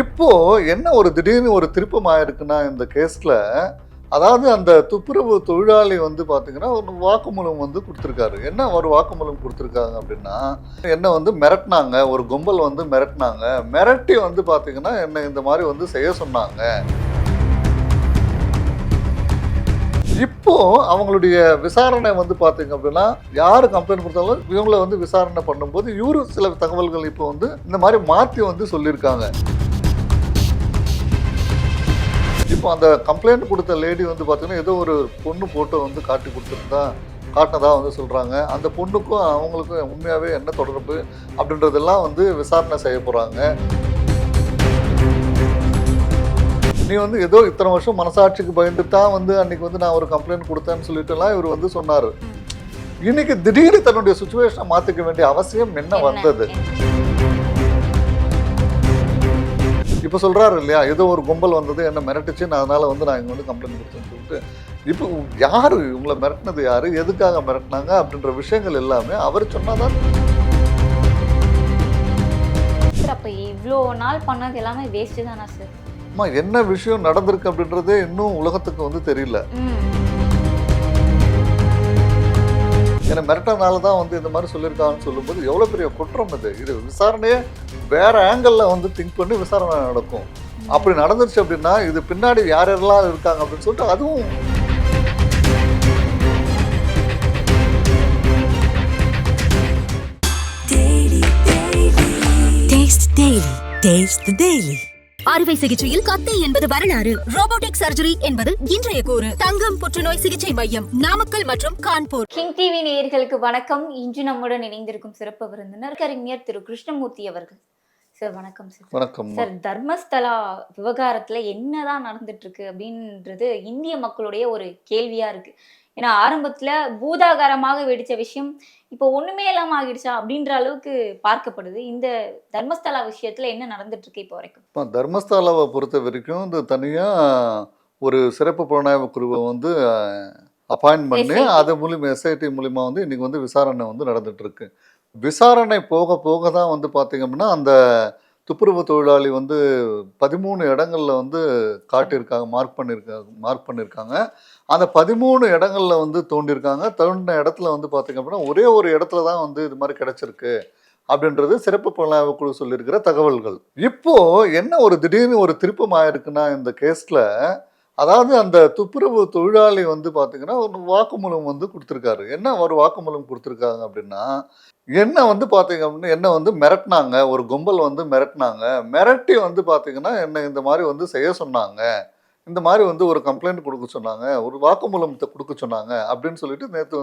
இப்போ என்ன ஒரு திடீர்னு ஒரு திருப்பம் ஆயிருக்குன்னா இந்த கேஸ்ல அதாவது அந்த துப்புரவு தொழிலாளி வந்து பார்த்தீங்கன்னா ஒரு வாக்குமூலம் வந்து கொடுத்துருக்காரு. என்ன ஒரு வாக்குமூலம் கொடுத்துருக்காங்க அப்படின்னா என்னை வந்து மிரட்டினாங்க ஒரு கும்பல் வந்து மிரட்டினாங்க மிரட்டி வந்து பார்த்தீங்கன்னா என்னை இந்த மாதிரி வந்து செய்ய சொன்னாங்க. இப்போ அவங்களுடைய விசாரணை வந்து பார்த்தீங்க அப்படின்னா யார் கம்ப்ளைண்ட் கொடுத்தாலும் இவங்களை வந்து விசாரணை பண்ணும்போது இவரும் சில தகவல்கள் இப்போ வந்து இந்த மாதிரி மாற்றி வந்து சொல்லியிருக்காங்க. இப்போ அந்த கம்ப்ளைண்ட் கொடுத்த லேடி வந்து பார்த்தீங்கன்னா ஏதோ ஒரு பொண்ணு போட்டோ வந்து காட்டி கொடுத்துருந்தா காட்டினதா வந்து சொல்கிறாங்க அந்த பொண்ணுக்கும் அவங்களுக்கும் உண்மையாகவே என்ன தொடர்பு அப்படின்றதெல்லாம் வந்து விசாரணை செய்ய போகிறாங்க நீ வந்து ஏதோ இத்தனை வருஷம் மனசாட்சிக்கு பயந்து தான் வந்து அன்னைக்கு வந்து நான் ஒரு கம்ப்ளைண்ட் கொடுத்தேன்னு சொல்லிட்டுலாம் இவர் வந்து சொன்னார். இன்னைக்கு திடீர்னு தன்னுடைய சுச்சுவேஷனை மாற்றிக்க வேண்டிய அவசியம் என்ன? வந்தது? இப்போ சொல்றாரு இல்லையா ஏதோ ஒரு கும்பல் வந்தது என்ன மிரட்டுச்சு நான் அதனால வந்து நான் இங்க வந்து கம்ப்ளைண்ட் கொடுத்தேன்னு சொல்லிட்டு இப்போ யாரு உங்களை மிரட்டினது யாரு எதுக்காக மிரட்டினாங்க அப்படின்ற விஷயங்கள் எல்லாமே அவர் சொன்னாதான் சார் அப்போ இவ்வளோ நாள் பண்ணது எல்லாமே வேஸ்ட்டு தானா சார் அம்மா என்ன விஷயம் நடந்திருக்கு அப்படின்றதே இன்னும் உலகத்துக்கு வந்து தெரியல. ஏன்னா மிரட்டனால தான் வந்து இந்த மாதிரி சொல்லியிருக்காங்கன்னு சொல்லும்போது எவ்வளோ பெரிய குற்றம் இது இது விசாரணையே வேற ஆங்கிளில் வந்து திங்க் பண்ணி விசாரணை நடக்கும் அப்படி நடந்துருச்சு அப்படின்னா இது பின்னாடி யார் யாரெல்லாம் இருக்காங்க அப்படின்னு சொல்லிட்டு அதுவும் Taste Daily. Taste the Daily. அறுவை சிகிச்சையில் கத்தை என்பது வரலாறு. ரோபோட்டிக் சர்ஜரி என்பது இன்றைய கூறு. தங்கம் புற்றுநோய் சிகிச்சை மையம் நாமக்கல் மற்றும் கான்பூர். கிங் டிவி நேயர்களுக்கு வணக்கம். இன்று நம்முடன் இணைந்திருக்கும் சிறப்பு விருந்தினர் கறிஞர் திரு கிருஷ்ணமூர்த்தி அவர்கள். சார் வணக்கம் சார் வணக்கம் சார் தர்மஸ்தலா விவகாரத்துல என்னதான் நடந்துட்டு இருக்கு அப்படின்றது இந்திய மக்களுடைய ஒரு கேள்வியா இருக்கு. ஏன்னா ஆரம்பத்துல பூதாகாரமாக வெடிச்ச விஷயம் இப்போ ஒண்ணுமே இல்லாம ஆகிடுச்சா அப்படின்ற அளவுக்கு பார்க்கப்படுது. இந்த தர்மஸ்தலா விஷயத்துல என்ன நடந்துட்டு இருக்கு இப்போ வரைக்கும்? இப்போ தர்மஸ்தாலாவை பொறுத்த வரைக்கும் இந்த தனியாக ஒரு சிறப்பு புலனாய்வு குழுவை வந்து அப்பாயின்ட் பண்ணி. அது மூலியமா எஸ்ஐடி மூலிமா வந்து இன்னைக்கு வந்து விசாரணை வந்து நடந்துட்டு இருக்கு விசாரணை போக போக தான் வந்து பார்த்தீங்க அப்படின்னா அந்த துப்புரவு தொழிலாளி வந்து பதிமூணு இடங்களில் வந்து காட்டியிருக்காங்க மார்க் பண்ணியிருக்காங்க மார்க் பண்ணியிருக்காங்க. அந்த பதிமூணு இடங்களில் வந்து தோண்டியிருக்காங்க. தோண்டின இடத்துல வந்து பார்த்தீங்க அப்படின்னா ஒரே ஒரு இடத்துல தான் வந்து இது மாதிரி கிடச்சிருக்கு அப்படின்றது சிறப்பு புலனாய்வு குழு சொல்லியிருக்கிற தகவல்கள். இப்போது என்ன ஒரு திடீர்னு ஒரு திருப்பம் ஆயிருக்குன்னா இந்த கேஸில் அதாவது அந்த துப்புரவு தொழிலாளி வந்து பார்த்தீங்கன்னா ஒரு வாக்குமூலம் வந்து கொடுத்துருக்காரு. என்ன ஒரு வாக்குமூலம் கொடுத்துருக்காங்க அப்படின்னா என்ன வந்து பார்த்தீங்க அப்படின்னா என்ன வந்து மிரட்டினாங்க ஒரு கும்பல் வந்து மிரட்டினாங்க மிரட்டி வந்து பார்த்தீங்கன்னா என்ன இந்த மாதிரி வந்து செய்ய சொன்னாங்க இந்த மாதிரி வந்து ஒரு கம்ப்ளைண்ட் கொடுக்க சொன்னாங்க ஒரு வாக்குமூலத்தை கொடுக்க சொன்னாங்க அப்படின்னு சொல்லிட்டு நேற்று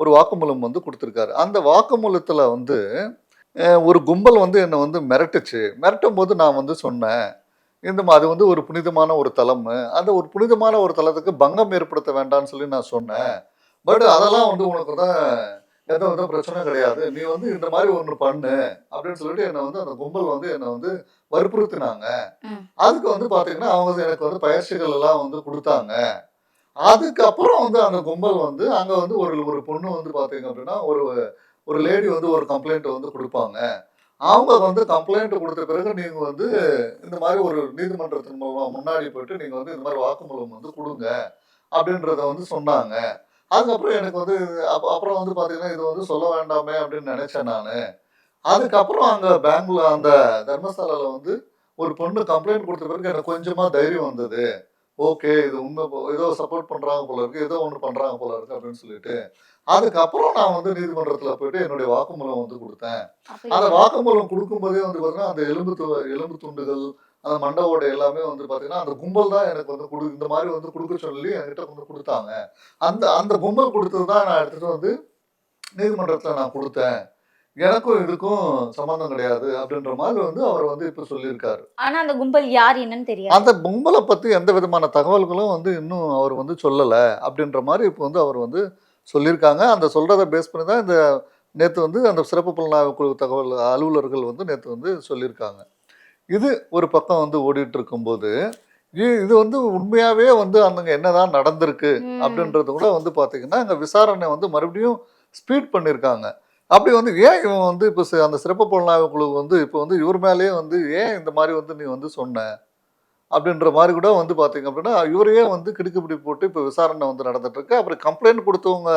ஒரு வாக்குமூலம் வந்து கொடுத்துருக்காரு. அந்த வாக்குமூலத்தில் வந்து ஒரு கும்பல் வந்து என்னை வந்து மிரட்டுச்சு. மிரட்டும் போது நான் வந்து சொன்னேன் இந்த மா- அது வந்து ஒரு புனிதமான ஒரு தலம். அந்த ஒரு புனிதமான ஒரு தலத்துக்கு பங்கம் ஏற்படுத்த வேண்டாம்னு சொல்லி நான் சொன்னேன். பட் அதெல்லாம் வந்து உனக்கு தான் எந்த வித பிரச்சனை கிடையாது. நீ வந்து இந்த மாதிரி ஒன்று பண்ணு அப்படின்னு சொல்லிட்டு என்னை வந்து அந்த கும்பல் வந்து என்னை வந்து வற்புறுத்தினாங்க. அதுக்கு வந்து பாத்தீங்கன்னா அவங்க வந்து எனக்கு வந்து பயிற்சிகள் எல்லாம் வந்து கொடுத்தாங்க. அதுக்கப்புறம் வந்து அந்த கும்பல் வந்து அங்க வந்து ஒரு ஒரு பொண்ணு வந்து பாத்தீங்க அப்படின்னா ஒரு ஒரு லேடி வந்து ஒரு கம்ப்ளைண்ட் வந்து கொடுப்பாங்க. அவங்க வந்து கம்ப்ளைண்ட் கொடுத்த பிறகு நீங்க வந்து இந்த மாதிரி ஒரு நீதிமன்றத்தின் மூலமா முன்னாடி போயிட்டு நீங்க வந்து இந்த மாதிரி வாக்குமூலம் வந்து கொடுங்க அப்படின்றத வந்து சொன்னாங்க. அதுக்கப்புறம் எனக்கு வந்து அப்ப- அப்புறம் வந்து பாத்தீங்கன்னா இது வந்து சொல்ல வேண்டாமே அப்படின்னு நினைச்சேன் நான். அதுக்கப்புறம் அங்க பெங்களூர் அந்த தர்மசாலால வந்து ஒரு பொண்ணு கம்ப்ளைண்ட் கொடுத்த பிறகு எனக்கு கொஞ்சமா தைரியம் வந்தது. ஓகே இது உண்மை ஏதோ சப்போர்ட் பண்றாங்க போல இருக்கு ஏதோ ஒன்று பண்றாங்க போல இருக்கு அப்படின்னு சொல்லிட்டு அதுக்கப்புறம் நான் வந்து நீதிமன்றத்துல போயிட்டு என்னுடைய வாக்குமூலம் வந்து கொடுத்தேன். அந்த வாக்குமூலம் கொடுக்கும்போதே வந்து பாத்தீங்கன்னா அந்த எலும்பு எலும்பு துண்டுகள் அந்த மண்டை ஓடை எல்லாமே வந்து பாத்தீங்கன்னா அந்த கும்பல் தான் எனக்கு வந்து கொடு இந்த மாதிரி வந்து கொடுக்க சொல்லி என்கிட்ட வந்து கொடுத்தாங்க. அந்த அந்த கும்பல் கொடுத்தது தான் நான் எடுத்துட்டு வந்து நீதிமன்றத்துல நான் கொடுத்தேன். எனக்கும் இதுக்கும் சம்பந்தம் கிடையாது அப்படின்ற மாதிரி வந்து அவர் வந்து இப்ப சொல்லியிருக்காரு. ஆனா அந்த கும்பல் யார் என்னன்னு தெரியாது. அந்த கும்பலை பத்தி எந்த விதமான தகவல்களும் வந்து இன்னும் அவர் வந்து சொல்லல அப்படின்ற மாதிரி இப்போ வந்து அவர் வந்து சொல்லியிருக்காங்க. அந்த சொல்றதை பேஸ் பண்ணி தான் இந்த நேற்று வந்து அந்த சிறப்பு புலனாய்வு குழு தகவல் அலுவலர்கள் வந்து நேற்று வந்து சொல்லியிருக்காங்க. இது ஒரு பக்கம் வந்து ஓடிட்டு இருக்கும்போது இது வந்து உண்மையாவே வந்து அங்க என்னதான் நடந்திருக்கு. அப்படின்றது கூட வந்து பாத்தீங்கன்னா அங்க விசாரணை வந்து மறுபடியும் ஸ்பீட் பண்ணியிருக்காங்க. அப்படி வந்து ஏன் இவன் வந்து இப்போ அந்த சிறப்பு புலனாய்வு குழு வந்து இப்போ வந்து இவர் மேலேயே வந்து ஏன் இந்த மாதிரி வந்து நீ வந்து சொன்ன? அப்படின்ற மாதிரி கூட வந்து பார்த்தீங்க அப்படின்னா இவரையே வந்து கிடுக்குப்பிடி போட்டு இப்போ விசாரணை வந்து நடந்துட்டு இருக்கு அப்புறம் கம்ப்ளைண்ட் கொடுத்தவங்க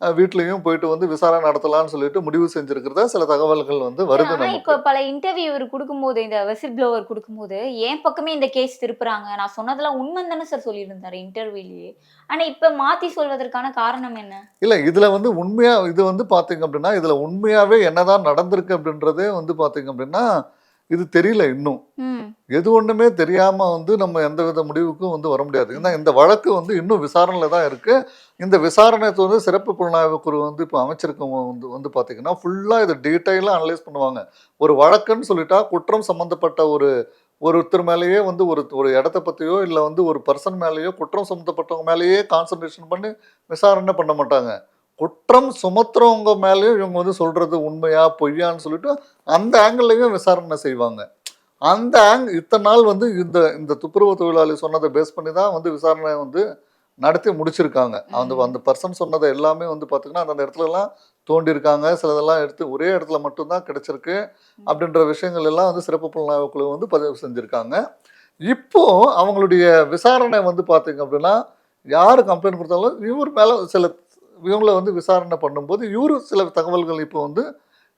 வீட்லயும் போயிட்டு வந்து விசாரணை நடத்தலாம்னு சொல்லிட்டு முடிவு செஞ்சிருக்கிறதா சில தகவல்கள் வந்து வருது இப்ப பல இன்டர்வியூ இவர் கொடுக்கும்போது இந்த வெசில் ப்ளோவர் கொடுக்கும்போது என் பக்கமே இந்த கேஸ் திருப்புறாங்க? நான் சொன்னதெல்லாம் உண்மை தானே சார் சொல்லியிருந்தாரு இன்டர்வியூலயே ஆனா இப்ப மாத்தி சொல்வதற்கான காரணம் என்ன? இல்ல இதுல வந்து உண்மையா இது வந்து பாத்தீங்க அப்படின்னா இதுல உண்மையாவே என்னதான் நடந்திருக்கு அப்படின்றதே வந்து பாத்தீங்க அப்படின்னா இது தெரியல இன்னும். எது ஒண்ணுமே தெரியாம வந்து நம்ம எந்த வித முடிவுக்கும் வந்து வர முடியாது. ஏன்னா இந்த வழக்கு வந்து இன்னும் விசாரணையில தான் இருக்கு. இந்த விசாரணை வந்து சிறப்பு புலனாய்வு குழு வந்து இப்போ அமைச்சிருக்கவங்க வந்து வந்து பாத்தீங்கன்னா ஃபுல்லா இதை டீட்டெயிலாக அனலைஸ் பண்ணுவாங்க. ஒரு வழக்குன்னு சொல்லிட்டா குற்றம் சம்பந்தப்பட்ட ஒரு ஒருத்தர் மேலேயே வந்து ஒரு ஒரு இடத்த பற்றியோ இல்லை வந்து ஒரு பர்சன் மேலேயோ குற்றம் சம்மந்தப்பட்டவங்க மேலேயே கான்சன்ட்ரேஷன் பண்ணி விசாரணை பண்ண மாட்டாங்க. குற்றம் சுமத்துறவங்க மேலேயும் இவங்க வந்து சொல்றது உண்மையா பொய்யான்னு சொல்லிட்டு அந்த ஆங்கிள்லையும் விசாரணை செய்வாங்க. அந்த ஆங் இத்தனை நாள் வந்து இந்த இந்த துப்புரவு தொழிலாளி சொன்னதை பேஸ் பண்ணி தான் வந்து விசாரணை வந்து நடத்தி முடிச்சிருக்காங்க. அந்த. அந்த பர்சன் சொன்னதை எல்லாமே வந்து பார்த்தீங்கன்னா அந்த இடத்துல எல்லாம் தோண்டியிருக்காங்க. சிலதெல்லாம் எடுத்து ஒரே இடத்துல மட்டும்தான் கிடைச்சிருக்கு. அப்படின்ற விஷயங்கள் எல்லாம் வந்து சிறப்பு புலனாய்வு குழு வந்து பதிவு செஞ்சுருக்காங்க. இப்போ அவங்களுடைய விசாரணை வந்து பார்த்தீங்க அப்படின்னா யார் கம்ப்ளைண்ட் கொடுத்தாலும் இவர் மேலே சில இவங்கள வந்து விசாரணை பண்ணும்போது இவரு சில தகவல்கள் இப்போ வந்து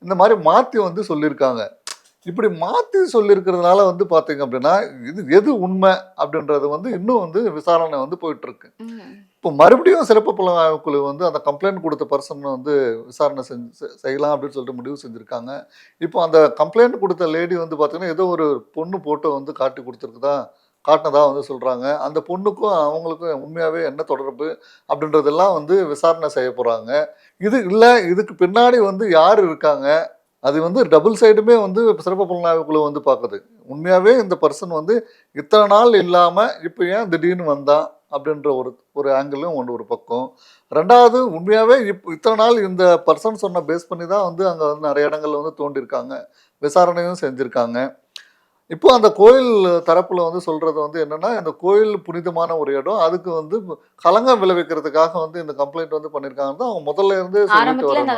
இந்த மாதிரி மாற்றி வந்து சொல்லியிருக்காங்க. இப்படி மாற்றி சொல்லியிருக்கிறதுனால வந்து பார்த்தீங்க அப்படின்னா இது எது உண்மை அப்படின்றது வந்து இன்னும் வந்து விசாரணை வந்து போயிட்டு இருக்கு ம் இப்போ மறுபடியும் சிறப்பு புலனாய்வு குழு வந்து அந்த கம்ப்ளைண்ட் கொடுத்த பர்சன் வந்து விசாரணை செஞ்சு செய்யலாம் அப்படின்னு சொல்லிட்டு முடிவு செஞ்சுருக்காங்க. இப்போ அந்த கம்ப்ளைண்ட் கொடுத்த லேடி வந்து பார்த்தீங்கன்னா ஏதோ ஒரு பொண்ணு போட்டோ வந்து காட்டி கொடுத்துருக்குதா? காட்டினதாக வந்து சொல்கிறாங்க அந்த பொண்ணுக்கும் அவங்களுக்கும் உண்மையாகவே என்ன தொடர்பு அப்படின்றதெல்லாம் வந்து விசாரணை செய்ய போகிறாங்க இது இல்லை இதுக்கு பின்னாடி வந்து யார் இருக்காங்க? அது வந்து டபுள் சைடுமே வந்து சிறப்பு புலனாய்வு குழு வந்து பார்க்குது உண்மையாகவே இந்த பர்சன் வந்து இத்தனை நாள் இல்லாமல் இப்போ ஏன் திடீர்னு வந்தான் அப்படின்ற ஒரு ஒரு ஆங்கிளும் ஒன்று ஒரு பக்கம். ரெண்டாவது உண்மையாகவே இப் இத்தனை நாள் இந்த பர்சன் சொன்ன பேஸ் பண்ணி தான் வந்து அங்கே வந்து நிறைய இடங்கள்ல வந்து தோண்டியிருக்காங்க விசாரணையும் செஞ்சுருக்காங்க. இப்போ அந்த கோயில் தரப்புல வந்து சொல்றது வந்து என்னன்னா இந்த கோயில் புனிதமான ஒரு இடம். அதுக்கு வந்து களங்கம் விளைவிக்கிறதுக்காக வந்து இந்த கம்ப்ளைண்ட் வந்து பண்ணியிருக்காங்கன்னு தான் அவங்க முதல்ல இருந்தே ஆரம்பத்துல இருந்து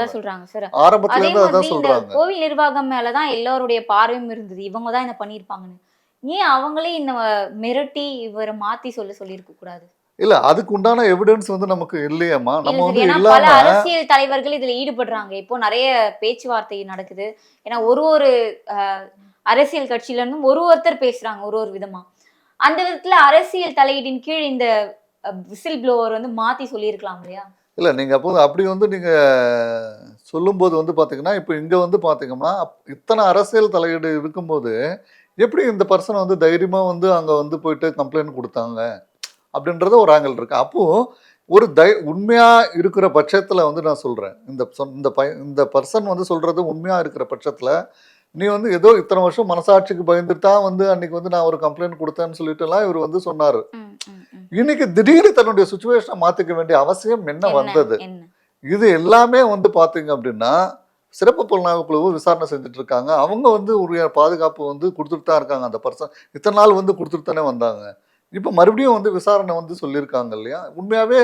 அதான் சொல்றாங்க கோவில் நிர்வாகம் மேலதான் எல்லாருடைய பார்வையும் இருந்தது. இவங்க தான் இதை பண்ணியிருப்பாங்கன்னு. ஏன் அவங்களே இந்த மிரட்டி இவரை மாத்தி சொல்ல சொல்லியிருக்க கூடாது? இல்ல அதுக்கு உண்டான எவிடன்ஸ் வந்து நமக்கு இல்லையேம்மா. நம்ம வந்து இல்லாம அரசியல் தலைவர்கள் இதுல ஈடுபடுறாங்க. இப்போ நிறைய பேச்சுவார்த்தை நடக்குது. ஏன்னா ஒரு ஒரு அரசியல் கட்சியில இருந்தும் ஒரு ஒருத்தர் பேசுறாங்க ஒரு ஒரு விதமா. அந்த விதத்துல அரசியல் தலையீடின் கீழ் இந்த விசில் ப்ளோவர் வந்து மாத்தி சொல்லியிருக்கலாம் இல்லையா? இல்ல நீங்க அப்போ அப்படி வந்து நீங்க சொல்லும்போது வந்து பாத்தீங்கன்னா இப்போ இங்க வந்து பாத்தீங்கன்னா அப்- இத்தனை அரசியல் தலையீடு இருக்கும்போது எப்படி இந்த பர்சன் வந்து தைரியமா வந்து அங்க வந்து போயிட்டு கம்ப்ளைண்ட் கொடுத்தாங்க அப்படின்றது ஒரு ஆங்கிள் இருக்கு. அப்போ ஒரு தை உண்மையா இருக்கிற பட்சத்துல வந்து நான் சொல்றேன். இந்த சொன்- இந்த ப இந்த பர்சன் வந்து சொல்றது உண்மையா இருக்கிற பட்சத்துல நீ வந்து ஏதோ இத்தனை வருஷம் மனசாட்சிக்கு பயந்துட்டு தான் வந்து அன்னைக்கு வந்து நான் ஒரு கம்ப்ளைண்ட் கொடுத்தேன்னு சொல்லிட்டு எல்லாம் இவர் வந்து சொன்னாரு. இன்னைக்கு திடீர்னு தன்னுடைய சுச்சுவேஷனை மாத்திக்க வேண்டிய அவசியம் என்ன வந்தது? இது எல்லாமே வந்து பாத்தீங்க அப்படின்னா சிறப்பு புலனாய்வு குழு விசாரணை செஞ்சுட்டு இருக்காங்க. அவங்க வந்து உரிய பாதுகாப்பு வந்து கொடுத்துட்டு தான் இருக்காங்க. அந்த பர்சன் இத்தனை நாள் வந்து கொடுத்துட்டு தானே வந்தாங்க. இப்போ மறுபடியும் வந்து விசாரணை வந்து சொல்லியிருக்காங்க இல்லையா? உண்மையாவே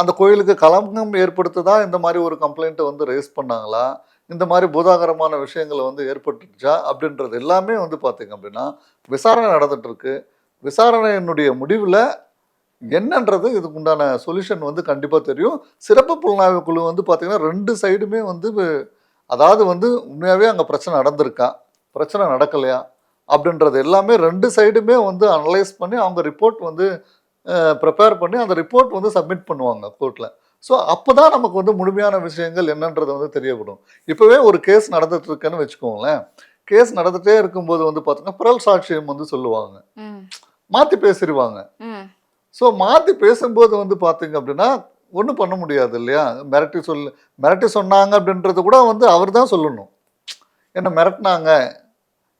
அந்த கோயிலுக்கு களங்கம் ஏற்படுத்ததா இந்த மாதிரி ஒரு கம்ப்ளைண்ட்டை வந்து ரேஸ் பண்ணாங்களா? இந்த மாதிரி பூதாகரமான விஷயங்கள் வந்து ஏற்பட்டுச்சா அப்படின்றது எல்லாமே வந்து பார்த்தீங்க அப்படின்னா விசாரணை நடந்துகிட்ருக்கு விசாரணையினுடைய முடிவில் என்னன்றது இதுக்கு உண்டான சொல்யூஷன் வந்து கண்டிப்பாக தெரியும். சிறப்பு புலனாய்வு குழு வந்து பார்த்திங்கன்னா ரெண்டு சைடுமே வந்து அதாவது வந்து உண்மையாகவே அங்கே பிரச்சனை நடந்திருக்கா? பிரச்சனை நடக்கலையா? அப்படின்றது எல்லாமே ரெண்டு சைடுமே வந்து அனலைஸ் பண்ணி அவங்க ரிப்போர்ட் வந்து ப்ரிப்பேர் பண்ணி அந்த ரிப்போர்ட் வந்து சப்மிட் பண்ணுவாங்க கோர்ட்டில் ஸோ அப்போ தான் நமக்கு வந்து முழுமையான விஷயங்கள் என்னன்றது வந்து தெரியப்படும். இப்போவே ஒரு கேஸ் நடந்துட்டு இருக்குன்னு வச்சுக்கோங்களேன். கேஸ் நடந்துகிட்டே இருக்கும்போது வந்து பார்த்தீங்கன்னா புரல் சாட்சியம் வந்து சொல்லுவாங்க. மாற்றி பேசிடுவாங்க. ஸோ மாற்றி பேசும்போது வந்து பார்த்தீங்க அப்படின்னா ஒன்றும் பண்ண முடியாது இல்லையா? மிரட்டி சொல்லு மிரட்டி சொன்னாங்க அப்படின்றது கூட வந்து அவர் தான் சொல்லணும். என்ன மிரட்டினாங்க?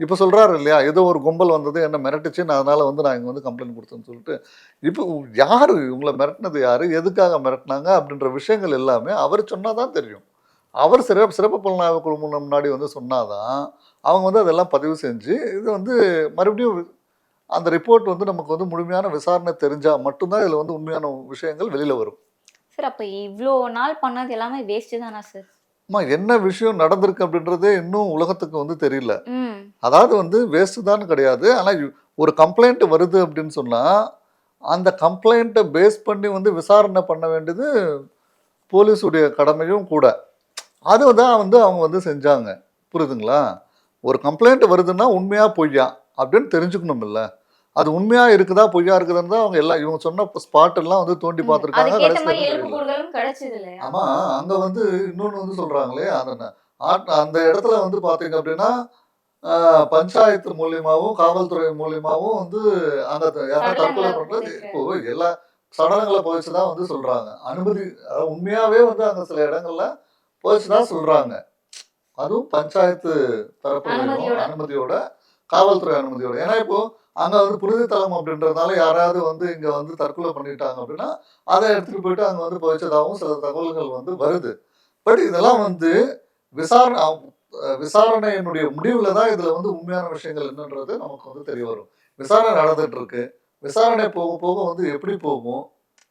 இப்போ சொல்கிறாரு இல்லையா ஏதோ ஒரு கும்பல் வந்தது என்ன மிரட்டுச்சு நான் அதனால் வந்து நான் இங்கே வந்து கம்ப்ளைண்ட் கொடுத்தேன்னு சொல்லிட்டு இப்போ யார் இவங்களை மிரட்டினது யார் எதுக்காக மிரட்டினாங்க அப்படின்ற விஷயங்கள் எல்லாமே அவர் சொன்னால் தான் தெரியும். அவர் சிறப்பு சிறப்பு புலனாய்வு குழு முன்னாடி வந்து சொன்னாதான் அவங்க வந்து அதெல்லாம் பதிவு செஞ்சு இது வந்து மறுபடியும் அந்த ரிப்போர்ட் வந்து நமக்கு வந்து முழுமையான விசாரணை தெரிஞ்சால் மட்டும்தான் இதில் வந்து உண்மையான விஷயங்கள் வெளியில் வரும். சார் அப்போ இவ்வளோ நாள் பண்ணது எல்லாமே வேஸ்ட்டு தானா சார்? அம்மா என்ன விஷயம் நடந்திருக்கு அப்படின்றதே இன்னும் உலகத்துக்கு வந்து தெரியல. அதாவது வந்து வேஸ்ட் தான் கிடையாது. ஆனால் ஒரு கம்ப்ளைண்ட் வருது அப்படின்னு சொன்னால் அந்த கம்ப்ளைண்ட்டை பேஸ் பண்ணி வந்து விசாரணை பண்ண வேண்டியது போலீஸுடைய கடமையும் கூட. அது தான் வந்து அவங்க வந்து செஞ்சாங்க. புரியுதுங்களா? ஒரு கம்ப்ளைண்ட் வருதுன்னா உண்மையா பொய்யா அப்படின்னு தெரிஞ்சுக்கணும் இல்ல அது உண்மையா இருக்குதா பொய்யா இருக்குதுன்னு தான் அவங்க எல்லாம் இவங்க சொன்ன ஸ்பாட் எல்லாம் வந்து தோண்டி பார்த்துருக்காங்க. ஆமா அங்க வந்து இன்னொன்னு வந்து சொல்றாங்களே அந்த அந்த இடத்துல வந்து பாத்தீங்க அப்படின்னா பஞ்சாயத்து மூலியமாவும் காவல்துறை மூலியமாவும் வந்து அங்க யாராவது தற்கொலை பண்றது. இப்போ எல்லா சடலங்களை புதைச்சுதான் வந்து சொல்றாங்க. அனுமதி உண்மையாவே வந்து அங்க சில இடங்கள்ல புதைச்சுதான் சொல்றாங்க. அதுவும் பஞ்சாயத்து தரப்பு அனுமதியோட. காவல்துறை அனுமதியோட. ஏன்னா இப்போ அங்க வந்து புனித தலம் அப்படின்றதுனால யாராவது வந்து இங்க வந்து தற்கொலை பண்ணிட்டாங்க அப்படின்னா அதை எடுத்துட்டு போயிட்டு அங்க வந்து புதைச்சதாகவும் சில தகவல்கள் வந்து வருது. பட் இதெல்லாம் வந்து விசாரணை விசாரணையினுடைய முடிவுல தான் இதுல வந்து உண்மையான விஷயங்கள் என்னன்றது நமக்கு வந்து தெரிய வரும். விசாரணை நடந்துட்டு இருக்கு விசாரணை போக போக வந்து எப்படி போகும்?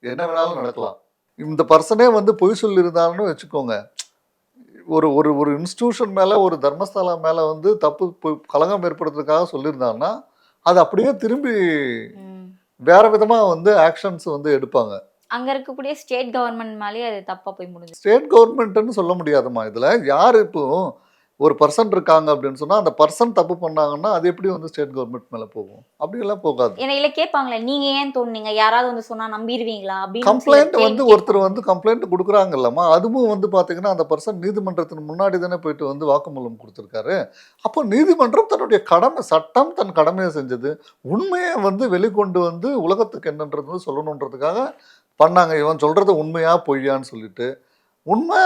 என்ன வேணாலும் நடக்கலாம். இந்த பர்சனே வந்து பொய் சொல்லியிருந்தாருன்னு வச்சுக்கோங்க. ஒரு ஒரு ஒரு இன்ஸ்டிடியூஷன் மேல ஒரு தர்மஸ்தலம் மேல வந்து தப்பு பொய் கலங்கம் ஏற்படுத்துறதுக்காக சொல்லியிருந்தாங்கன்னா அது அப்படியே திரும்பி. வேற விதமா வந்து ஆக்ஷன்ஸ் வந்து எடுப்பாங்க. அங்க இருக்கக்கூடிய ஸ்டேட் கவர்மெண்ட் மேலேயே அது தப்பா போய் முடிஞ்சு ஸ்டேட் கவர்மெண்ட்னு சொல்ல முடியாதுமா இதுல யார் இப்போ ஒரு பர்சன் இருக்காங்க அப்படின்னு சொன்னா அந்த பர்சன் தப்பு பண்ணாங்கன்னா அது எப்படி வந்து ஸ்டேட் கவர்மெண்ட் மேல போகும்? அப்படியெல்லாம் போகாது. ஏன்னா இல்ல கேட்பாங்களே நீங்க ஏன் தோணுனீங்க? யாராவது வந்து சொன்னா நம்பிடுவீங்களா? அப்படின்னு கம்ப்ளைண்ட் வந்து ஒருத்தர் வந்து கம்ப்ளைண்ட் கொடுக்குறாங்கல்லம்மா அதுவும் வந்து பாத்தீங்கன்னா அந்த பர்சன் நீதிமன்றத்தின் முன்னாடி தானே போயிட்டு வந்து வாக்குமூலம் கொடுத்துருக்காரு. அப்போ நீதிமன்றம் தன்னுடைய கடமை சட்டம் தன் கடமையை செஞ்சது. உண்மையை வந்து வெளிக்கொண்டு வந்து உலகத்துக்கு என்னன்றது சொல்லணுன்றதுக்காக பண்ணாங்க. இவன் சொல்றது உண்மையா பொய்யான்னு சொல்லிட்டு உண்மை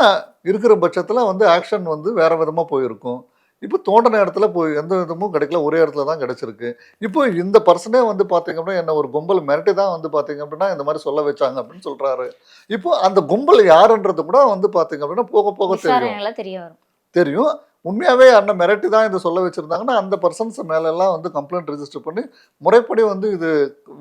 இருக்கிற பட்சத்துல வந்து ஆக்ஷன் வந்து வேற விதமா போயிருக்கும். இப்போ தோண்டின இடத்துல போய் எந்த விதமும் கிடைக்கல. ஒரே இடத்துல தான் கிடைச்சிருக்கு. இப்போ இந்த பர்சனே வந்து பார்த்தீங்க அப்படின்னா என்ன ஒரு கும்பல் மிரட்டி தான் வந்து பார்த்தீங்க அப்படின்னா இந்த மாதிரி சொல்ல வச்சாங்க அப்படின்னு சொல்றாரு. இப்போ அந்த கும்பல் யாருன்றது கூட வந்து பார்த்தீங்க அப்படின்னா போக போக தெரியும். தெரியும். உண்மையாவே அண்ணன் மிரட்டி தான் இதை சொல்ல வச்சிருந்தாங்கன்னா அந்த பர்சன்ஸ் மேல எல்லாம் வந்து கம்ப்ளைண்ட் ரெஜிஸ்டர் பண்ணி முறைப்படி வந்து இது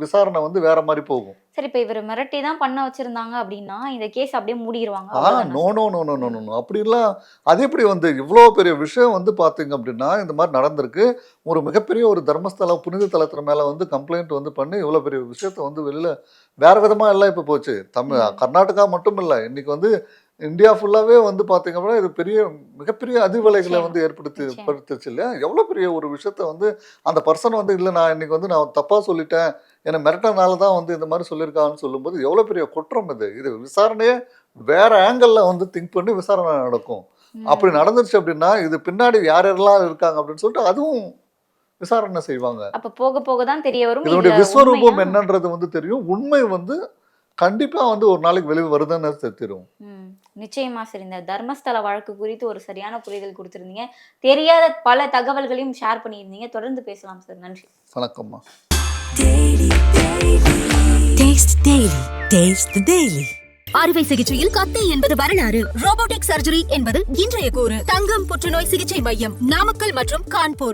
விசாரணை வந்து வேற மாதிரி போகும். சரி இப்ப இவர் மிரட்டி தான் பண்ண வச்சிருந்தாங்க அப்படின்னா இந்த கேஸ் அப்படியே மூடிடுவாங்க ஆ? No no no no no no அப்படிலாம் அது எப்படி வந்து இவ்வளோ பெரிய விஷயம் வந்து பார்த்தீங்க அப்படின்னா இந்த மாதிரி நடந்திருக்கு. ஒரு மிகப்பெரிய ஒரு தர்மஸ்தலம் புனித தலத்தின் மேலே வந்து கம்ப்ளைண்ட் வந்து பண்ணி இவ்வளோ பெரிய விஷயத்த வந்து வெளியில் வேற விதமாக எல்லாம் இப்போ போச்சு. தமிழ். கர்நாடகா மட்டும் இல்லை இன்னைக்கு வந்து இந்தியா ஃபுல்லாகவே வந்து பார்த்தீங்க அப்படின்னா இது பெரிய மிகப்பெரிய அதிர்வலைகளை. வந்து ஏற்படுத்தி. ஏற்படுத்துச்சு இல்லையா எவ்வளோ பெரிய ஒரு விஷயத்த வந்து அந்த பர்சன் வந்து இல்லை நான் இன்னைக்கு வந்து நான் தப்பாக சொல்லிட்டேன் என்னை மிரட்டனால தான் வந்து இந்த மாதிரி சொல்லியிருக்காங்கன்னு சொல்லும்போது எவ்வளோ பெரிய குற்றம் இது இது விசாரணையே வேற ஆங்கிளில் வந்து திங்க் பண்ணி விசாரணை நடக்கும். அப்படி நடந்துருச்சு அப்படின்னா இது பின்னாடி யார் யாரெல்லாம் இருக்காங்க அப்படின்னு சொல்லிட்டு அதுவும் விசாரணை செய்வாங்க அப்ப போக போக தான் தெரிய வரும் இதனுடைய விஸ்வரூபம்? என்னன்றது வந்து தெரியும் உண்மை வந்து கண்டிப்பா வந்து ஒரு நாளைக்கு வெளியே வருதுன்னு தெ- தெரியும் ம். நிச்சயமா சரி இந்த தர்மஸ்தல வழக்கு குறித்து ஒரு சரியான புரிதல் கொடுத்திருந்தீங்க. தெரியாத பல தகவல்களையும் ஷேர் பண்ணியிருந்தீங்க. தொடர்ந்து பேசலாம் சார் நன்றி. வணக்கம்மா. Taste Daily. Taste the Daily. அறுவை சிகிச்சையில் கத்தை என்பது வரலாறு. ரோபோட்டிக் சர்ஜரி என்பது இன்றைய கூறு. தங்கம் புற்றுநோய் சிகிச்சை மையம் நாமக்கல் மற்றும் கான்பூர்.